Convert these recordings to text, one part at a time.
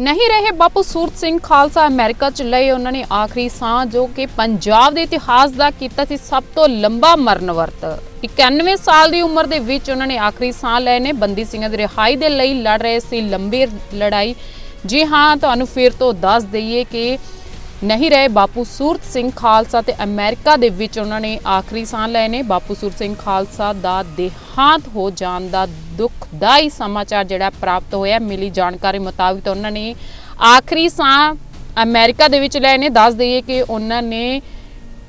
ਨਹੀਂ ਰਹੇ ਬਾਪੂ ਸੂਰਤ ਸਿੰਘ ਖਾਲਸਾ ਅਮਰੀਕਾ ਚ ਲਏ ਉਹਨਾਂ ਨੇ ਆਖਰੀ ਸਾਹ ਜੋ ਕਿ ਪੰਜਾਬ ਦੇ ਇਤਿਹਾਸ ਦਾ ਕੀਤਾ ਸੀ ਸਭ ਤੋਂ ਲੰਬਾ ਮਰਨ ਵਰਤ। 91 ਸਾਲ ਦੀ ਉਮਰ ਦੇ ਵਿੱਚ ਉਹਨਾਂ ਨੇ ਆਖਰੀ ਸਾਹ ਲਏ ਨੇ। ਬੰਦੀ ਸਿੰਘਾਂ ਦੀ ਰਿਹਾਈ ਦੇ ਲਈ ਲੜ ਰਹੇ ਸੀ। ਲੰਬੀ ਲੜਾਈ। ਜੀ ਹਾਂ, ਤੁਹਾਨੂੰ ਫਿਰ ਤੋਂ ਦੱਸ ਦਈਏ ਕਿ ਨਹੀਂ ਰਹੇ। ਬਾਪੂ ਸੂਰਤ ਸਿੰਘ ਖਾਲਸਾ ਤੇ ਅਮਰੀਕਾ ਦੇ ਵਿੱਚ ਉਹਨਾਂ ਨੇ ਆਖਰੀ ਸਾਹ ਲਏ ਨੇ। ਬਾਪੂ ਸੂਰਤ ਸਿੰਘ ਖਾਲਸਾ ਦਾ ਦੇਹਾਂਤ ਹੋ ਜਾਣ ਦਾ ਦੁਖਦਾਈ ਸਮਾਚਾਰ ਜਿਹੜਾ ਪ੍ਰਾਪਤ ਹੋਇਆ, ਮਿਲੀ ਜਾਣਕਾਰੀ ਮੁਤਾਬਿਕ ਉਹਨਾਂ ਨੇ ਆਖਰੀ ਸਾਹ ਅਮਰੀਕਾ ਦੇ ਵਿੱਚ ਲਏ ਨੇ। ਦੱਸ ਦਈਏ ਕਿ ਉਹਨਾਂ ਨੇ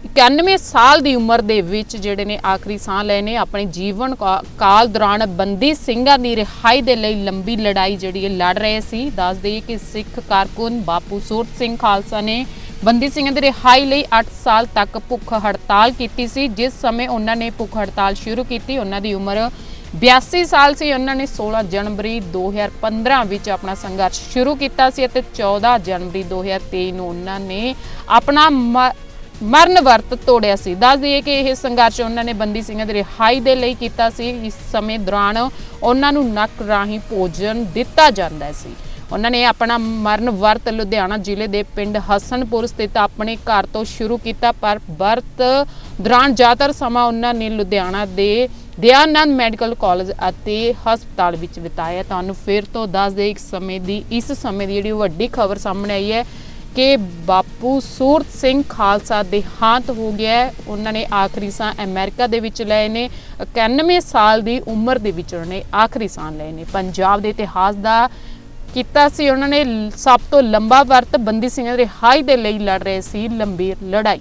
91 ਸਾਲ ਦੀ ਉਮਰ ਦੇ ਵਿੱਚ ਜਿਹੜੇ ਨੇ ਆਖਰੀ ਸਾਹ ਲਏ ਨੇ, ਆਪਣੇ ਜੀਵਨ ਕਾ- ਕਾਲ ਦੌਰਾਨ ਬੰਦੀ ਸਿੰਘਾਂ ਦੀ ਰਿਹਾਈ ਦੇ ਲਈ ਲੰਬੀ ਲੜਾਈ ਜਿਹੜੀ ਇਹ ਲੜ ਰਹੇ ਸੀ। ਦੱਸ ਦਈਏ ਕਿ ਸਿੱਖ ਕਾਰਕੁਨ ਬਾਪੂ ਸੂਰਤ ਸਿੰਘ ਖਾਲਸਾ ਨੇ ਬੰਦੀ ਸਿੰਘਾਂ ਦੀ ਰਿਹਾਈ ਲਈ 8 ਸਾਲ ਤੱਕ ਭੁੱਖ ਹੜਤਾਲ ਕੀਤੀ ਸੀ। ਜਿਸ ਸਮੇਂ ਉਹਨਾਂ ਨੇ ਭੁੱਖ ਹੜਤਾਲ ਸ਼ੁਰੂ ਕੀਤੀ, ਉਹਨਾਂ ਦੀ ਉਮਰ 82 ਸਾਲ ਸੀ। ਉਹਨਾਂ ਨੇ 16 ਜਨਵਰੀ 2015 ਵਿੱਚ ਆਪਣਾ ਸੰਘਰਸ਼ ਸ਼ੁਰੂ ਕੀਤਾ ਸੀ ਅਤੇ 14 ਜਨਵਰੀ 2023 ਨੂੰ ਉਹਨਾਂ ਨੇ ਆਪਣਾ ਮ- ਮਰਨ ਵਰਤ ਤੋੜਿਆ ਸੀ। ਦੱਸ ਦਈਏ ਕਿ ਇਹ ਸੰਘਰਸ਼ ਉਹਨਾਂ ਨੇ ਬੰਦੀ ਸਿੰਘਾਂ ਦੀ ਰਿਹਾਈ ਦੇ ਲਈ ਕੀਤਾ ਸੀ। ਇਸ ਸਮੇਂ ਦੌਰਾਨ ਉਹਨਾਂ ਨੂੰ ਨੱਕ ਰਾਹੀਂ ਭੋਜਨ ਦਿੱਤਾ ਜਾਂਦਾ ਸੀ। ਉਹਨਾਂ ਨੇ ਆਪਣਾ ਮਰਨ ਵਰਤ ਲੁਧਿਆਣਾ ਜ਼ਿਲ੍ਹੇ ਦੇ ਪਿੰਡ ਹਸਨਪੁਰ ਸਥਿਤ ਆਪਣੇ ਘਰ ਤੋਂ ਸ਼ੁਰੂ ਕੀਤਾ, ਪਰ ਵਰਤ ਦੌਰਾਨ ਜ਼ਿਆਦਾਤਰ ਸਮਾਂ ਉਹਨਾਂ ਨੇ ਲੁਧਿਆਣਾ ਦੇ ਦਿਆਨੰਦ ਮੈਡੀਕਲ ਕਾਲਜ ਅਤੇ ਹਸਪਤਾਲ ਵਿੱਚ ਬਿਤਾਇਆ। ਤੁਹਾਨੂੰ ਫਿਰ ਤੋਂ ਦੱਸ ਦੇ ਇੱਕ ਸਮੇਂ ਦੀ, ਇਸ ਸਮੇਂ ਦੀ ਜਿਹੜੀ ਵੱਡੀ ਖਬਰ ਸਾਹਮਣੇ ਆਈ ਹੈ ਕਿ ਬਾਪੂ ਸੂਰਤ ਸਿੰਘ ਖਾਲਸਾ ਦੇਹਾਂਤ ਹੋ ਗਿਆ ਉਹਨਾਂ ਨੇ ਆਖਰੀ ਸਾਹ ਅਮਰੀਕਾ ਦੇ ਵਿੱਚ ਲਏ ਨੇ। 91 ਸਾਲ ਦੀ ਉਮਰ ਦੇ ਵਿੱਚ ਉਹਨਾਂ ਨੇ ਆਖਰੀ ਸਾਹ ਲਏ ਨੇ। ਪੰਜਾਬ ਦੇ ਇਤਿਹਾਸ ਦਾ ਕੀਤਾ ਸੀ। ਉਹਨਾਂ ਨੇ ਸਭ ਤੋਂ ਲੰਬਾ ਵਰਤ ਬੰਦੀ ਸਿੰਘਾਂ ਦੀ ਰਿਹਾਈ ਦੇ ਲਈ ਲੜ ਰਹੇ ਸੀ। ਲੰਬੀ ਲੜਾਈ।